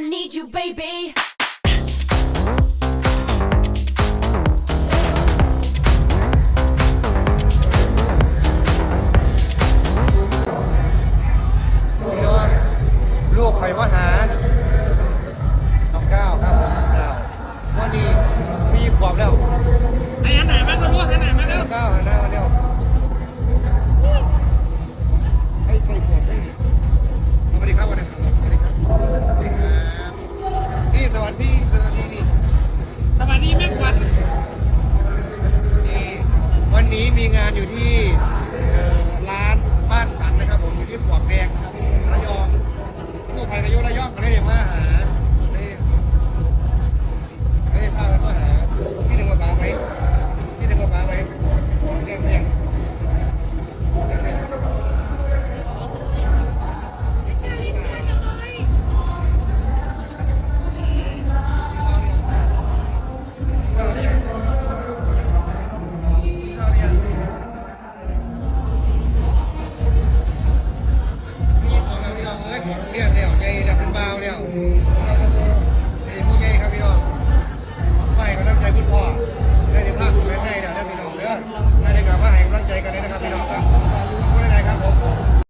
Need you baby ลูกไปมาหา น้อก้าวครับน้ก้าวันนี้สี่ขบแล้ว ไหนอันไหนมันก็รู้อันไหน งานอยู่ที่ 练两练一两。